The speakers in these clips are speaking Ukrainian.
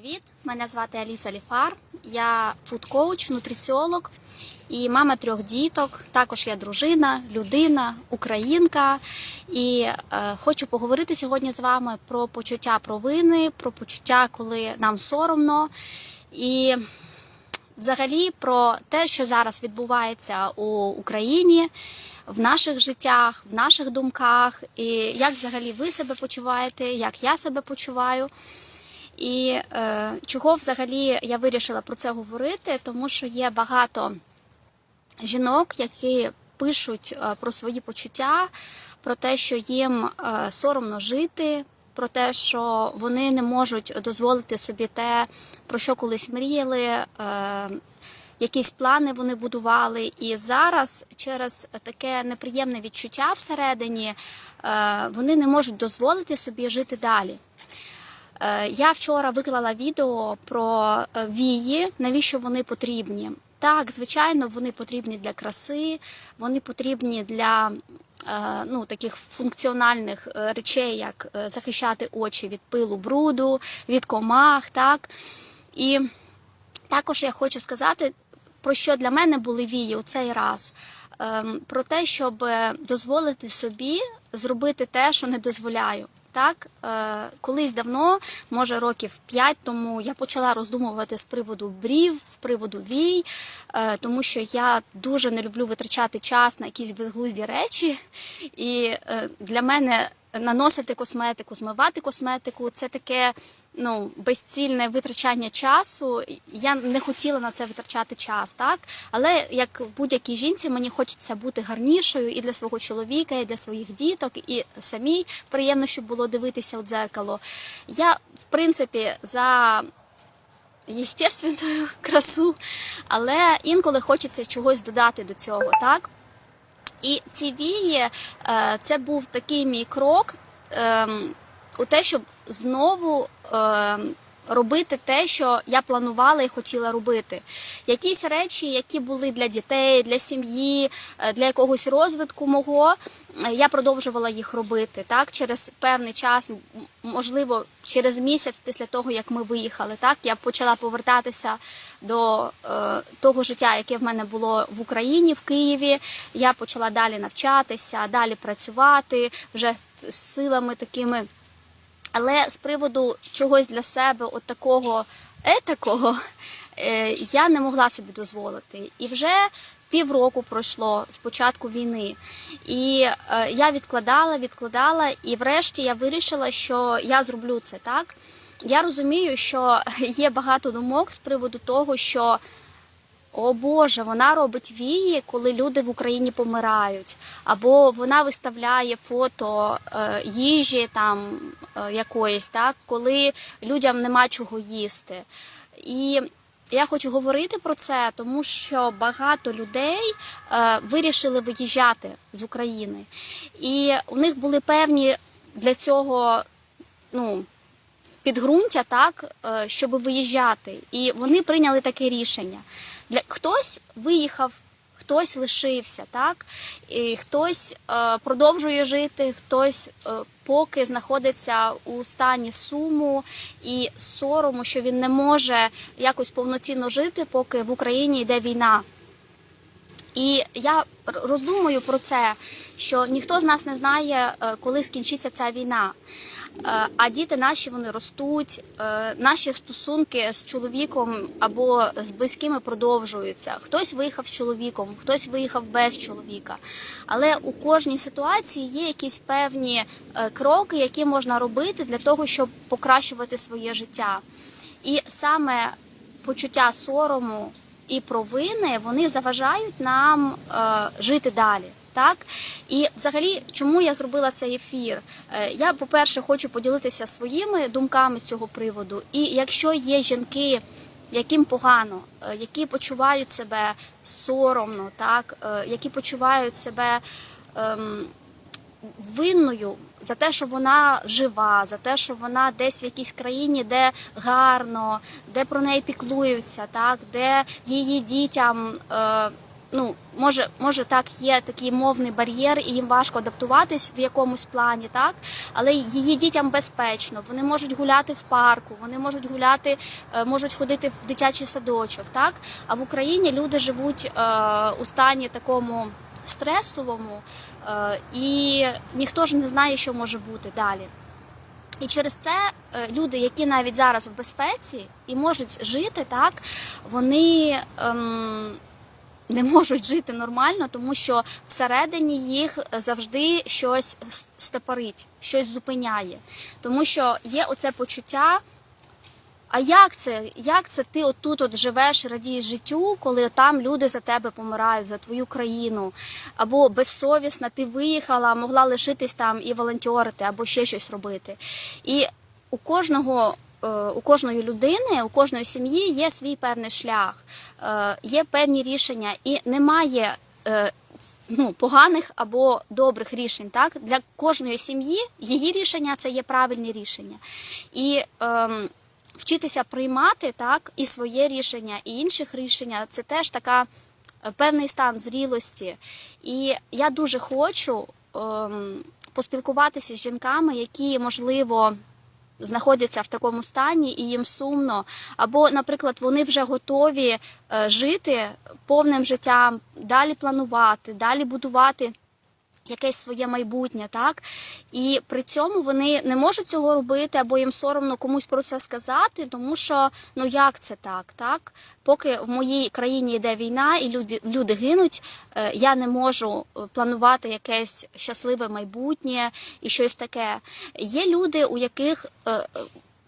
Привіт, мене звати Аліса Ліфар. Я фудкоуч, нутриціолог і мама трьох діток. Також я дружина, людина, українка. І е, хочу поговорити сьогодні з вами про почуття провини, про почуття, коли нам соромно. І взагалі про те, що зараз відбувається у Україні. В наших життях, в наших думках, і як взагалі ви себе почуваєте, як я себе почуваю. І е, чого взагалі я вирішила про це говорити, тому що є багато жінок, які пишуть е, про свої почуття, про те, що їм е, соромно жити, про те, що вони не можуть дозволити собі те, про що колись мріяли. Е, Якісь плани вони будували, і зараз через таке неприємне відчуття всередині е, вони не можуть дозволити собі жити далі. Е, Я вчора виклала відео про е, вії, навіщо вони потрібні. Так, звичайно, вони потрібні для краси, вони потрібні для е, ну, таких функціональних речей, як захищати очі від пилу, бруду, від комах. Так? І також я хочу сказати, про що для мене були вії у цей раз. Ем, Про те, щоб е, дозволити собі зробити те, що не дозволяю. Так, е, колись давно, може років 5 тому, я почала роздумувати з приводу брів, з приводу вій, е, тому що я дуже не люблю витрачати час на якісь безглузді речі. І для мене наносити косметику, змивати косметику це таке ну, безцільне витрачання часу. Я не хотіла на це витрачати час, так? Але як будь-якій жінці мені хочеться бути гарнішою і для свого чоловіка, і для своїх діток, і самій приємно, щоб було дивитися у дзеркало. Я, в принципі, за єстественну красу, але інколи хочеться чогось додати до цього, так? І ці вії е, це був такий мій крок ем, у те, щоб знову ем, робити те, що я планувала і хотіла робити. Якісь речі, які були для дітей, для сім'ї, е, для якогось розвитку мого, е, я продовжувала їх робити так через певний час, можливо, через місяць після того, як ми виїхали. Так я почала повертатися до е, того життя, яке в мене було в Україні, в Києві. Я почала далі навчатися, далі працювати вже з силами такими. Але з приводу чогось для себе, от такого етакого, е, я не могла собі дозволити. І вже півроку пройшло з початку війни. І е, я відкладала, відкладала, і врешті я вирішила, що я зроблю це так. Я розумію, що є багато думок з приводу того, що о Боже, вона робить вії, коли люди в Україні помирають, або вона виставляє фото е, їжі там е, якоїсь, так, коли людям нема чого їсти. І я хочу говорити про це, тому що багато людей е, вирішили виїжджати з України, і у них були певні для цього ну, підґрунтя, так, е, щоб виїжджати. І вони прийняли таке рішення. Для хтось виїхав, хтось лишився, так, і хтось е, продовжує жити, хтось е, поки знаходиться у стані суму і сорому, що він не може якось повноцінно жити, поки в Україні йде війна. І я роздумую про це, що ніхто з нас не знає, е, коли скінчиться ця війна. Е, А діти наші вони ростуть, е, наші стосунки з чоловіком або з близькими продовжуються. Хтось виїхав з чоловіком, хтось виїхав без чоловіка. Але у кожній ситуації є якісь певні е, кроки, які можна робити для того, щоб покращувати своє життя. І саме почуття сорому і провини вони заважають нам жити далі. Так і взагалі, чому я зробила цей ефір? Е, я, по-перше, хочу поділитися своїми думками з цього приводу. І якщо є жінки, яким погано, е, які почувають себе соромно, так, е, які почувають себе. ем, винною за те, що вона жива, за те, що вона десь в якійсь країні, де гарно, де про неї піклуються, так, де її дітям е, ну, може, може так, є такий мовний бар'єр, і їм важко адаптуватись в якомусь плані, так, але її дітям безпечно. Вони можуть гуляти в парку, вони можуть гуляти, е, можуть ходити в дитячий садочок, так. А в Україні люди живуть е, у стані такому стресовому, е, і ніхто ж не знає, що може бути далі. І через це е, люди, які навіть зараз в безпеці і можуть жити, так вони ем, не можуть жити нормально, тому що всередині їх завжди щось с- стопорить, щось зупиняє. Тому що є оце почуття. А як це? Як це ти отут от живеш, радієш життю, коли там люди за тебе помирають, за твою країну? Або безсовісна, ти виїхала, могла лишитись там і волонтерити, або ще щось робити. І у кожного. Е, У кожної людини, у кожної сім'ї є свій певний шлях, е, є певні рішення, і немає е, ну, поганих або добрих рішень. Так? Для кожної сім'ї її рішення це є правильні рішення. І ем, вчитися приймати так і своє рішення, і інших рішення це теж така певний стан зрілості. І я дуже хочу ем, поспілкуватися з жінками, які можливо. Знаходяться в такому стані і їм сумно, або, наприклад, вони вже готові е, жити повним життям, далі планувати, далі будувати якесь своє майбутнє, так? І при цьому вони не можуть цього робити, або їм соромно комусь про це сказати, тому що ну як це так? так? Поки в моїй країні йде війна і люди, люди гинуть, е, я не можу е, планувати якесь щасливе майбутнє і щось таке. Є люди, у яких е,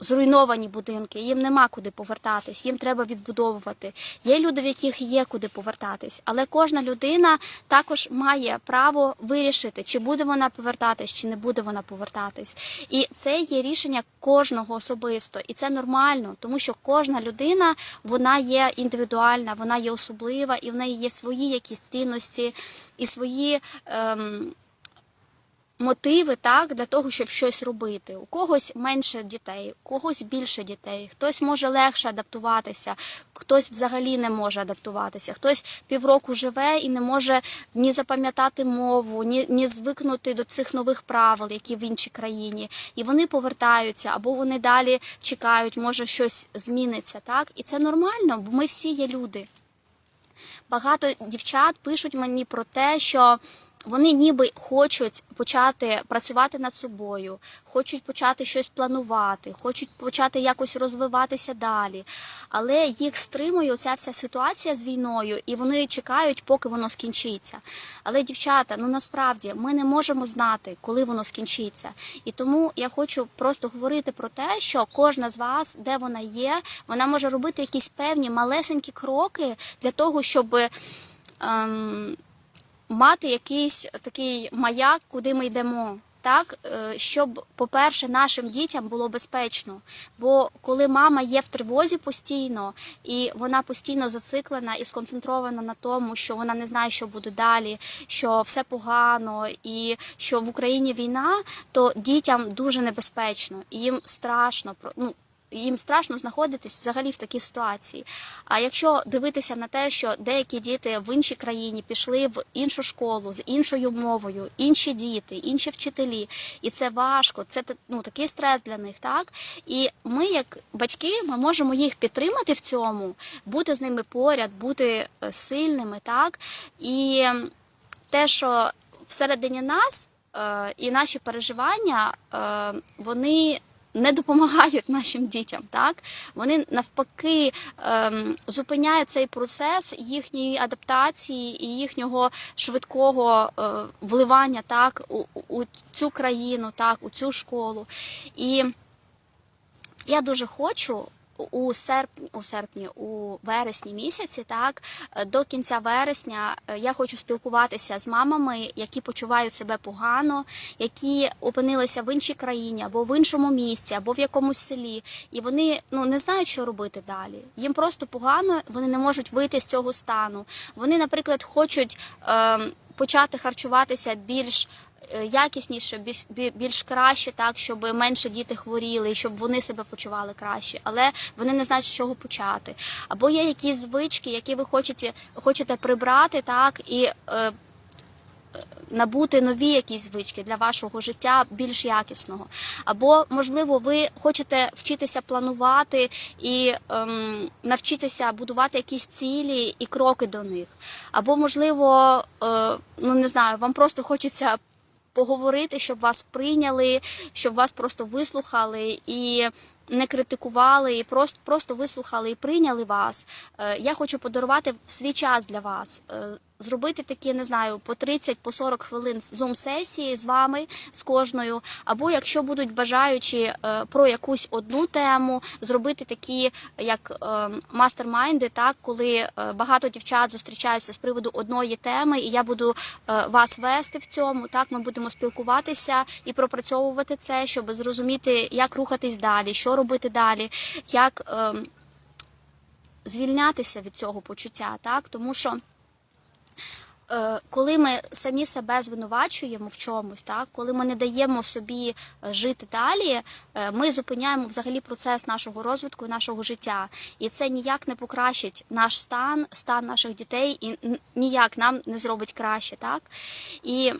зруйновані будинки, їм нема куди повертатись, їм треба відбудовувати. Є люди, в яких є куди повертатись, але кожна людина також має право вирішити, чи буде вона повертатись, чи не буде вона повертатись. І це є рішення кожного особисто, і це нормально, тому що кожна людина вона є індивідуальна, вона є особлива, і в неї є свої якісь цінності і свої. Ем, мотиви так для того, щоб щось робити. У когось менше дітей, у когось більше дітей, хтось може легше адаптуватися, хтось взагалі не може адаптуватися, хтось півроку живе і не може ні запам'ятати мову, ні, ні звикнути до цих нових правил, які в іншій країні. І вони повертаються, або вони далі чекають, може щось зміниться. Так, і це нормально, бо ми всі є люди. Багато дівчат пишуть мені про те, що вони ніби хочуть почати працювати над собою, хочуть почати щось планувати, хочуть почати якось розвиватися далі. Але їх стримує оця вся ситуація з війною, і вони чекають, поки воно скінчиться. Але, дівчата, ну насправді ми не можемо знати, коли воно скінчиться. І тому я хочу просто говорити про те, що кожна з вас, де вона є, вона може робити якісь певні малесенькі кроки для того, щоб. Ем, мати якийсь такий маяк, куди ми йдемо. Так, е, щоб, по-перше, нашим дітям було безпечно. Бо коли мама є в тривозі постійно, і вона постійно зациклена і сконцентрована на тому, що вона не знає, що буде далі, що все погано, і що в Україні війна, то дітям дуже небезпечно, і їм страшно ну, їм страшно знаходитись взагалі в такій ситуації. А якщо дивитися на те, що деякі діти в іншій країні пішли в іншу школу з іншою мовою, інші діти, інші вчителі, і це важко, це ну, такий стрес для них, так? І ми, як батьки, ми можемо їх підтримати в цьому, бути з ними поряд, бути е, сильними, так? І те, що всередині нас е, і наші переживання, е, вони не допомагають нашим дітям, так вони навпаки ем, зупиняють цей процес їхньої адаптації і їхнього швидкого е, вливання так у, у цю країну, так у цю школу. І я дуже хочу. У серпні, у серпні, у вересні місяці, так е, до кінця вересня е, я хочу спілкуватися з мамами, які почувають себе погано, які опинилися в іншій країні або в іншому місці, або в якомусь селі, і вони ну не знають, що робити далі. Їм просто погано, вони не можуть вийти з цього стану. Вони, наприклад, хочуть. Е, почати харчуватися більш е, якісніше, більш, бі- більш краще, так щоб менше діти хворіли, щоб вони себе почували краще, але вони не знають, з чого почати. Або є якісь звички, які ви хочете, хочете прибрати, так і. Е, набути нові якісь звички для вашого життя більш якісного. Або, можливо, ви хочете вчитися планувати і ем, навчитися будувати якісь цілі і кроки до них. Або, можливо, е, ну не знаю, вам просто хочеться. Поговорити, щоб вас прийняли, щоб вас просто вислухали і не критикували, і просто, просто вислухали і прийняли вас. Е, Я хочу подарувати свій час для вас. Зробити такі, не знаю, по 30 по 40 хвилин зум-сесії з вами, з кожною. Або якщо будуть бажаючі е, про якусь одну тему, зробити такі, як е, мастер-майнди, так, коли е, багато дівчат зустрічаються з приводу одної теми, і я буду вас вести в цьому. Так, ми будемо спілкуватися і пропрацьовувати це, щоб зрозуміти, як рухатись далі, що робити далі, як е, звільнятися від цього почуття, так, тому що. Е, Коли ми самі себе звинувачуємо в чомусь, так коли ми не даємо собі е, жити далі, е, ми зупиняємо взагалі процес нашого розвитку і нашого життя, і це ніяк не покращить наш стан, стан наших дітей, і ніяк нам не зробить краще, так? І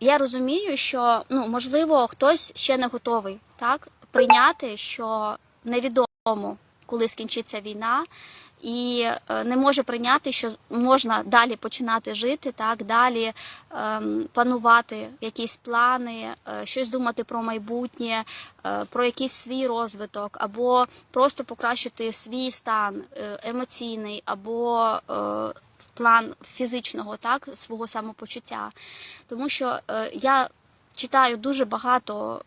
я розумію, що ну можливо хтось ще не готовий так прийняти, що невідомо, коли скінчиться війна, і е, не може прийняти, що можна далі починати жити, так далі ем, планувати якісь плани, е, щось думати про майбутнє, е, про якийсь свій розвиток, або просто покращити свій стан е, емоційний, або е, план фізичного, так, свого самопочуття. Тому що е, я читаю дуже багато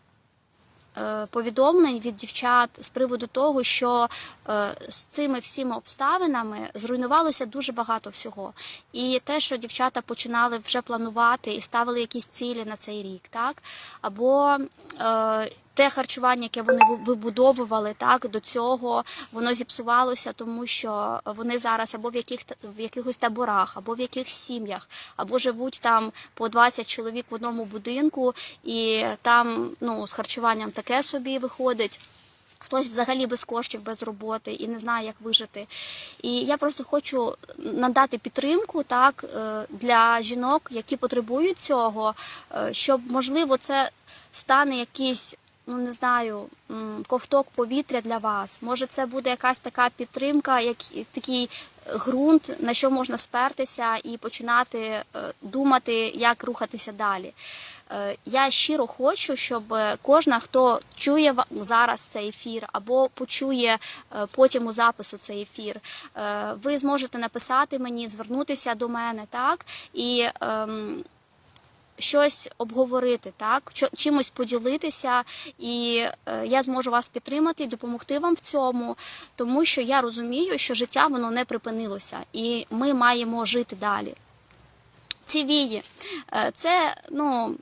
повідомлень від дівчат з приводу того, що е, з цими всіма обставинами зруйнувалося дуже багато всього. І те, що дівчата починали вже планувати і ставили якісь цілі на цей рік, так або е, те харчування, яке вони вибудовували так до цього, воно зіпсувалося, тому що вони зараз або в яких в якихось таборах, або в якихось сім'ях, або живуть там по 20 чоловік в одному будинку, і там ну з харчуванням таке собі виходить. Хтось взагалі без коштів, без роботи і не знає, як вижити. І я просто хочу надати підтримку так е, для жінок, які потребують цього, е, щоб можливо це стане якийсь, ну не знаю, ковток повітря для вас. Може, це буде якась така підтримка, як такий ґрунт, на що можна спертися і починати е, думати, як рухатися далі. Е, Я щиро хочу, щоб кожна, хто чує зараз цей ефір, або почує е, потім у запису цей ефір, ви зможете написати мені, звернутися до мене, так і. Щось обговорити, так чимось поділитися, і е, я зможу вас підтримати і допомогти вам в цьому, тому що я розумію, що життя воно не припинилося, і ми маємо жити далі. Ці вії, е, це ну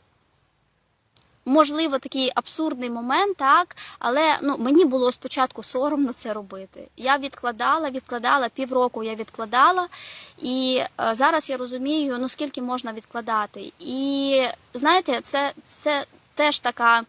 можливо такий абсурдний момент, так, але ну мені було спочатку соромно це робити. Я відкладала, відкладала півроку. Я відкладала, і е, зараз я розумію, ну скільки можна відкладати. І знаєте, це, це теж така.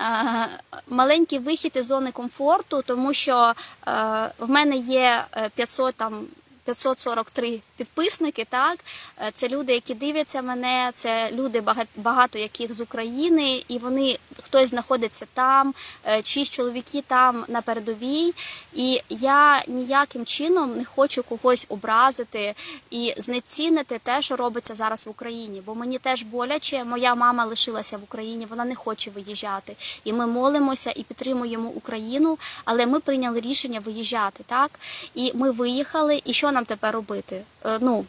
е, Маленький вихід із зони комфорту, тому що е, в мене є е, 500 там 543 підписники. Так, Е, це люди, які дивляться мене, це люди багато, яких з України, і вони хтось знаходиться там, е, чиїсь чоловіки там на передовій. І я ніяким чином не хочу когось образити і знецінити те, що робиться зараз в Україні. Бо мені теж боляче. Моя мама лишилася в Україні, вона не хоче виїжджати. І ми молимося і підтримуємо Україну, але ми прийняли рішення виїжджати. Так і ми виїхали. І що нам тепер робити? Е, Ну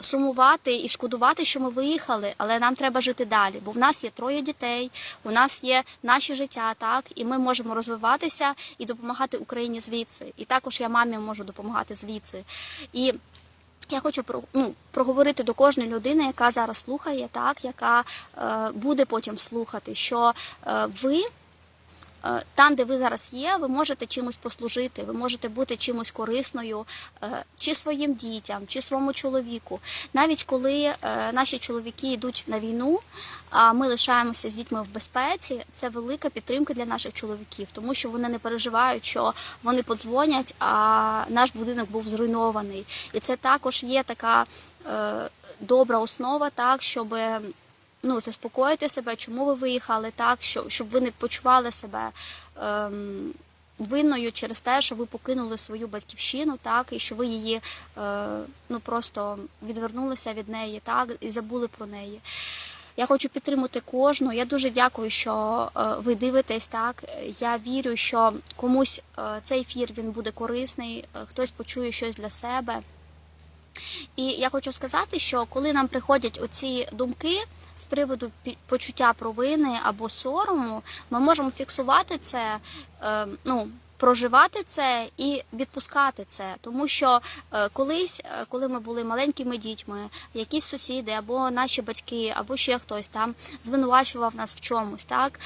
сумувати і шкодувати, що ми виїхали, але нам треба жити далі, бо в нас є троє дітей, у нас є наші життя, так і ми можемо розвиватися і допомагати Україні звідси. І також я мамі можу допомагати звідси. І я хочу про- ну, проговорити до кожної людини, яка зараз слухає, так яка е, буде потім слухати, що е, ви там, де ви зараз є, ви можете чимось послужити, ви можете бути чимось корисною е, чи своїм дітям, чи своєму чоловіку. Навіть коли е, наші чоловіки йдуть на війну, а ми лишаємося з дітьми в безпеці, це велика підтримка для наших чоловіків, тому що вони не переживають, що вони подзвонять, а наш будинок був зруйнований. І це також є така е, добра основа, так щоб ну, заспокоїти себе, чому ви виїхали, так, щоб, щоб ви не почували себе. Ем, Винною через те, що ви покинули свою батьківщину, так і що ви її е, ну просто відвернулися від неї, так і забули про неї. Я хочу підтримати кожну. Я дуже дякую, що е, ви дивитесь. Так я вірю, що комусь е, цей ефір він буде корисний, е, хтось почує щось для себе. І я хочу сказати, що коли нам приходять оці думки приводу почуття провини або сорому, ми можемо фіксувати це, е, ну. Проживати це і відпускати це, тому що е, колись, е, коли ми були маленькими дітьми, якісь сусіди або наші батьки, або ще хтось там звинувачував нас в чомусь, так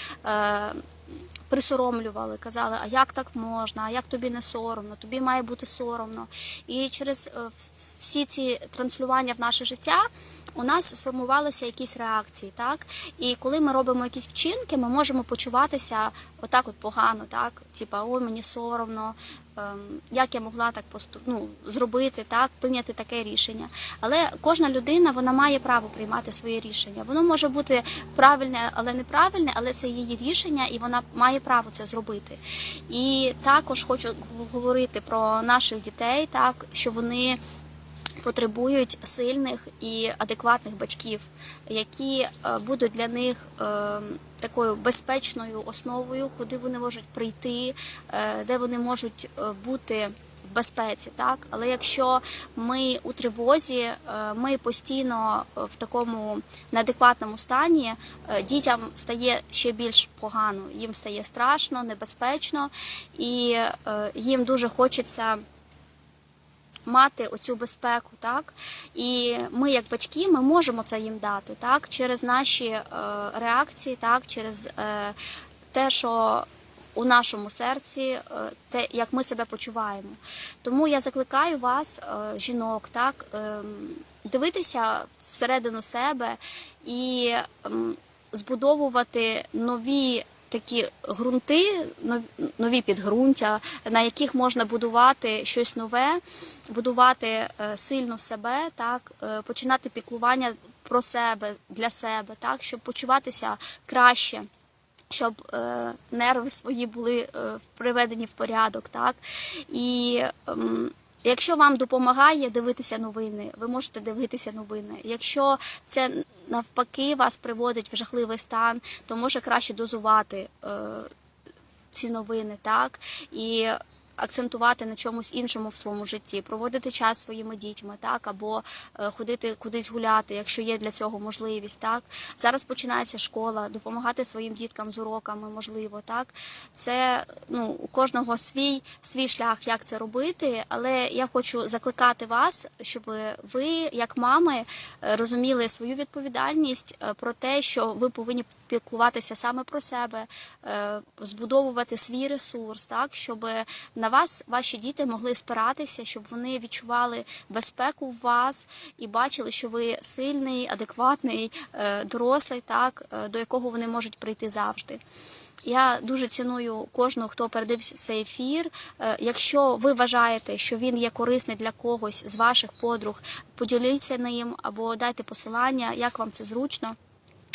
присоромлювали, казали, а як так можна, а як тобі не соромно, тобі має бути соромно. І через е, всі ці транслювання в наше життя у нас сформувалися якісь реакції, так? І коли ми робимо якісь вчинки, ми можемо почуватися отак от погано, так? Типа, ой, мені соромно, як я могла так поступ... ну, зробити, так, прийняти таке рішення. Але кожна людина вона має право приймати своє рішення. Воно може бути правильне, але неправильне, але це її рішення, і вона має право це зробити. І також хочу говорити про наших дітей, так що вони потребують сильних і адекватних батьків, які е, будуть для них е, такою безпечною основою, куди вони можуть прийти, е, де вони можуть бути. В безпеці, так, але якщо ми у тривозі, ми постійно в такому неадекватному стані, дітям стає ще більш погано, їм стає страшно, небезпечно, і їм дуже хочеться мати оцю безпеку, так? І ми, як батьки, ми можемо це їм дати, так, через наші е, реакції, так, через е, те, що у нашому серці, е, те, як ми себе почуваємо. Тому я закликаю вас, е, жінок, так, ем, дивитися всередину себе і збудовувати нові такі ґрунти, нові підґрунтя, на яких можна будувати щось нове, будувати е, сильно себе, так, е, починати піклування про себе, для себе, так, щоб почуватися краще. Щоб е, нерви свої були приведені в порядок, так і ем, якщо вам допомагає дивитися новини, ви можете дивитися новини. Якщо це навпаки вас приводить в жахливий стан, то може краще дозувати е, ці новини, так і акцентувати на чомусь іншому в своєму житті, проводити час своїми дітьми, так або е, ходити кудись гуляти, якщо є для цього можливість. Так зараз починається школа, допомагати своїм діткам з уроками, можливо, так це ну у кожного свій свій шлях, як це робити. Але я хочу закликати вас, щоб ви, як мами, е, розуміли свою відповідальність е, про те, що ви повинні піклуватися саме про себе, збудовувати свій ресурс, так щоб на вас ваші діти могли спиратися, щоб вони відчували безпеку в вас і бачили, що ви сильний, адекватний, е, дорослий, так е, до якого вони можуть прийти завжди. Я дуже ціную кожного, хто передився цей ефір. Е, Якщо ви вважаєте, що він є корисний для когось з ваших подруг, поділіться ним або дайте посилання, як вам це зручно.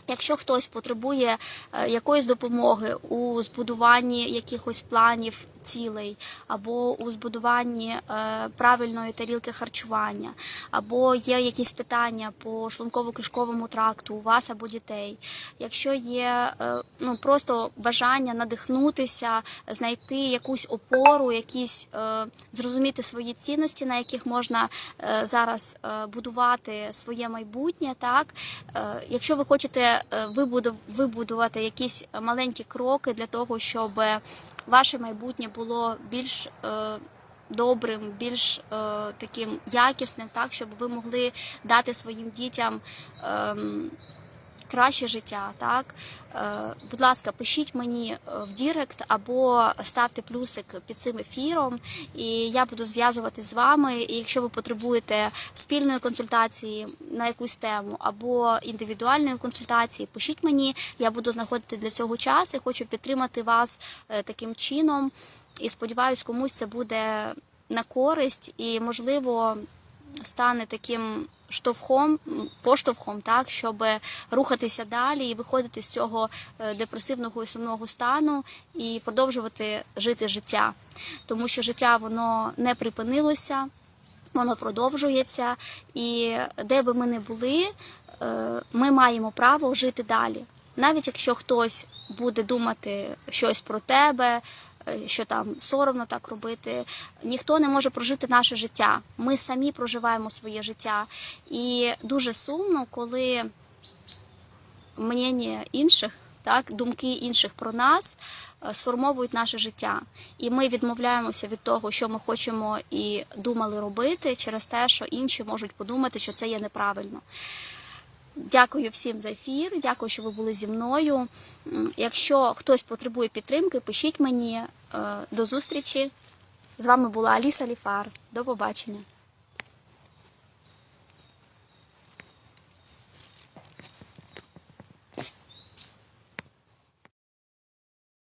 Якщо хтось потребує якоїсь допомоги у збудуванні якихось планів, цілей, або у збудуванні е, правильної тарілки харчування, або є якісь питання по шлунково-кишковому тракту у вас або дітей, якщо є е, ну просто бажання надихнутися, знайти якусь опору, якісь е, зрозуміти свої цінності, на яких можна зараз будувати своє майбутнє, так якщо ви хочете вибудувати якісь маленькі кроки для того, щоб ваше майбутнє було більш е, добрим, більш е, таким якісним, так щоб ви могли дати своїм дітям. ем, краще життя. Так, Е, будь ласка, пишіть мені е, в Дірект або ставте плюсик під цим ефіром, і я буду зв'язувати з вами. І якщо ви потребуєте спільної консультації на якусь тему або індивідуальної консультації, пишіть мені, я буду знаходити для цього час і хочу підтримати вас е, таким чином. І сподіваюсь, комусь це буде на користь і, можливо, стане таким штовхом, поштовхом, так, щоб рухатися далі і виходити з цього е, депресивного і сумного стану і продовжувати жити життя. Тому що життя воно не припинилося, воно продовжується, і де би ми не були, е, ми маємо право жити далі. Навіть якщо хтось буде думати щось про тебе, е, що там соромно так робити, ніхто не може прожити наше життя. Ми самі проживаємо своє життя. І дуже сумно, коли мнення інших, так, думки інших про нас е, сформовують наше життя. І ми відмовляємося від того, що ми хочемо і думали робити, через те, що інші можуть подумати, що це є неправильно. Дякую всім за ефір. Дякую, що ви були зі мною. Якщо хтось потребує підтримки, пишіть мені. Е, До зустрічі. З вами була Аліса Ліфар. До побачення.